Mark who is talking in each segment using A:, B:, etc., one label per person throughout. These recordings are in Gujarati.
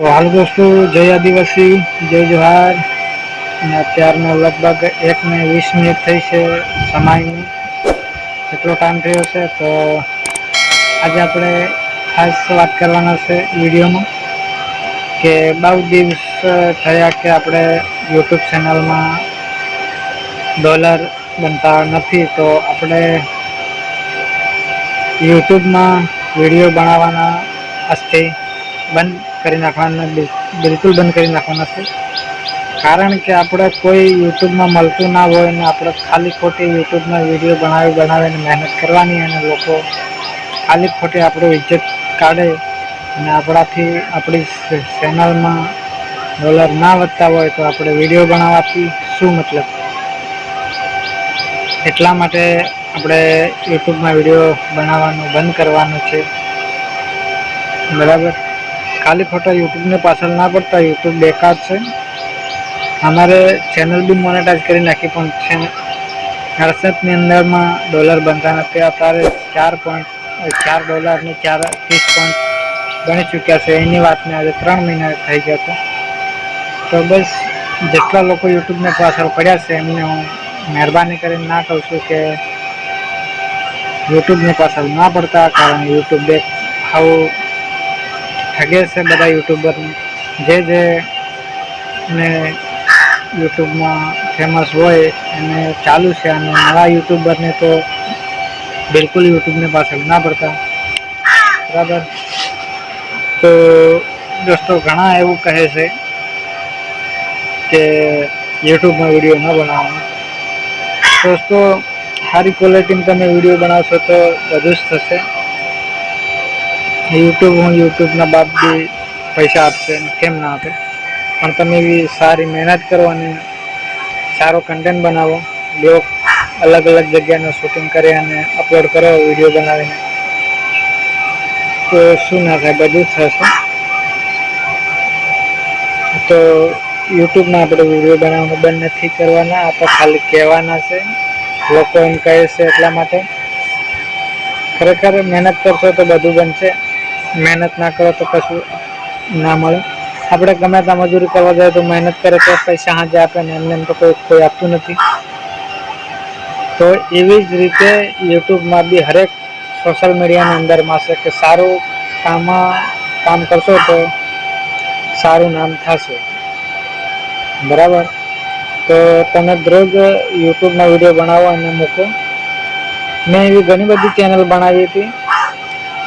A: હાલ દોસ્તો, જય આદિવાસી, જય જોહાર. અને અત્યારનો લગભગ એક ને વીસ મિનિટ થઈ છે સમયની. એટલો ટાઈમ થયો છે, તો આજે આપણે ખાસ વાત કરવાના છે વિડીયોમાં કે બહુ દિવસ થયા કે આપણે યુટ્યુબ ચેનલમાં ડોલર બનતા નથી, તો આપણે યુટ્યુબમાં વીડિયો બનાવવાના આજથી બંધ કરી નાખવાના બિલકુલ બંધ કરી નાખવાના છે. કારણ કે આપણે કોઈ યુટ્યુબમાં મળતું ના હોય ને આપણે ખાલી ખોટી યુટ્યુબમાં વીડિયો બનાવી, બનાવીને મહેનત કરવાની અને લોકો ખાલી ખોટી આપણો ઇજ્જત કાઢે અને આપણાથી આપણી ચેનલમાં ડોલર ના વધતા હોય તો આપણે વીડિયો બનાવવાથી શું મતલબ? એટલા માટે આપણે યુટ્યુબમાં વીડિયો બનાવવાનું, બંધ કરવાનું છે. બરાબર? ખાલી ખોટા યુટ્યુબને પાછળ ના પડતા, યુટ્યુબ બેકાર છે. અમારે ચેનલ બી મોનેટાઈઝ કરી નાખી, પણ છે અડસઠની અંદરમાં ડોલર બનતા નથી. અત્યારે ચાર પોઈન્ટ ચાર ડોલરને ચાર, ત્રીસ પોઈન્ટ ગણી ચૂક્યા છે. એની વાતને આજે ત્રણ મહિના થઈ ગયા છે. તો બસ, જેટલા લોકો યુટ્યુબને પાછળ પડ્યા છે, એમને હું મહેરબાની કરીને ના કહું છું કે યુટ્યુબની પાછળ ના પડતા, કારણ યુટ્યુબ બે આવું ઠગે છે બધા યુટ્યુબર જે જે ને યુટ્યુબમાં ફેમસ હોય એને ચાલુ છે અને નવા યુટ્યુબરને તો બિલકુલ યુટ્યુબને પાછળ ના પડતા. બરાબર? તો દોસ્તો, ઘણા એવું કહે છે કે યુટ્યુબમાં વીડિયો ન બનાવવાનો. દોસ્તો, સારી ક્વોલિટીમાં તમે વીડિયો બનાવશો તો બધું જ થશે. યુટ્યુબ હું યુટ્યુબના બાપ બી પૈસા આપશે કેમ ના આપે? પણ તમે એવી સારી મહેનત કરો અને સારો કન્ટેન્ટ બનાવો. બ્લોગ અલગ અલગ જગ્યાનું શૂટિંગ કરી અને અપલોડ કરો વીડિયો બનાવીને. તો શું ના થાય? બધું થશે. તો યુટ્યુબમાં આપણે વીડિયો બનાવવાનું બંધ નથી કરવાના. આ તો ખાલી કહેવાના છે. લોકો એમ કહે છે એટલા માટે. ખરેખર મહેનત કરશો તો બધું બનશે. મહેનત ના કરો તો કશું ના મળે. આપણે ગમે ત્યાં મજૂરી કરવા જાય તો મહેનત કરે તો પૈસા હાજે આપે ને એમને એમ તો કોઈ કોઈ આપતું નથી. તો એવી જ રીતે યુટ્યુબમાં બી હરેક સોશિયલ મીડિયાની અંદરમાં છે કે સારું કામમાં કામ કરશો તો સારું નામ થશે. બરાબર? તો તમે દરરોજ યુટ્યુબમાં વીડિયો બનાવો અને મૂકો. મેં એવી ઘણી બધી ચેનલ બનાવી હતી.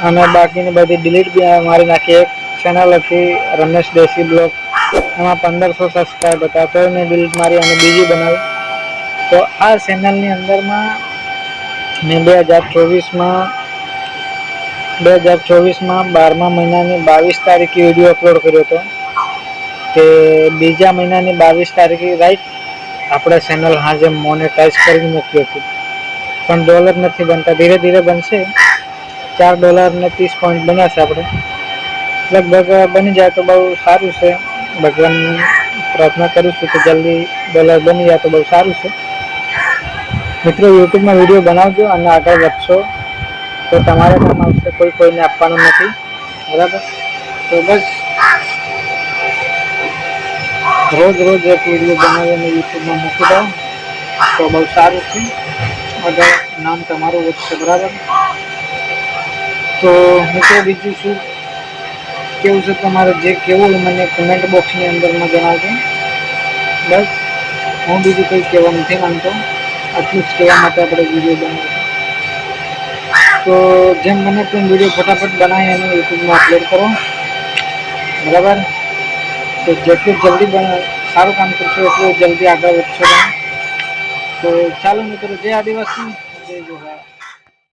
A: અને બાકીની બધી ડિલીટ મારી નાખી. એક ચેનલ હતી, રમેશ દેશી બ્લોગ એમાં પંદરસો સબસ્ક્રાઈબ હતા. તો મેં ડિલીટ મારી અને બીજી બનાવી. તો આ ચેનલની અંદરમાં મેં બે હજાર ચોવીસમાં, બે હજાર ચોવીસમાં બારમા મહિનાની બાવીસ તારીખે વીડિયો અપલોડ કર્યો હતો. કે બીજા મહિનાની બાવીસ તારીખે રાઈટ આપણે ચેનલ હાજે મોનેટાઈઝ કરીને મૂકી હતી. પણ ડોલર નથી બનતા. ધીરે ધીરે બનશે. ચાર ડોલર ને ત્રીસ પોઈન્ટ બન્યા છે આપણે. લગભગ બની જાય તો બહુ સારું છે. ભગવાન પ્રાર્થના કરું છું કે જલ્દી ડોલર બની જાય તો બહુ સારું છે. મિત્રો યુટ્યુબમાં વીડિયો બનાવજો અને આગળ વધશો. તો તમારે કામ આવશે, કોઈ કોઈને આપવાનું નથી. બરાબર? તો બસ. રોજ રોજ એક વીડિયો બનાવીને યુટ્યુબમાં મૂકી દો તો બહુ સારું છે. આગળ નામ તમારું વધશે, બરાબર? તો હું તો બીજું શું કેવું છે તમારે જે કેવું હોય મને કમેન્ટ બોક્સની અંદરમાં જણાવજો. બસ, હું બીજું કંઈ કહેવા નથી માંગતો. આટલું જ કહેવા માટે આપણે વીડિયો બનાવ્યો તો જેમ બને તેમ વીડિયો ફટાફટ બનાવી અને યુટ્યુબમાં અપલોડ કરો. બરાબર? તો જેટલું જલ્દી બને, સારું કામ કરશો એટલું જલ્દી આગળ વધશો તમે. તો ચાલો મિત્રો, જય આદિવાસી, જય જોહાર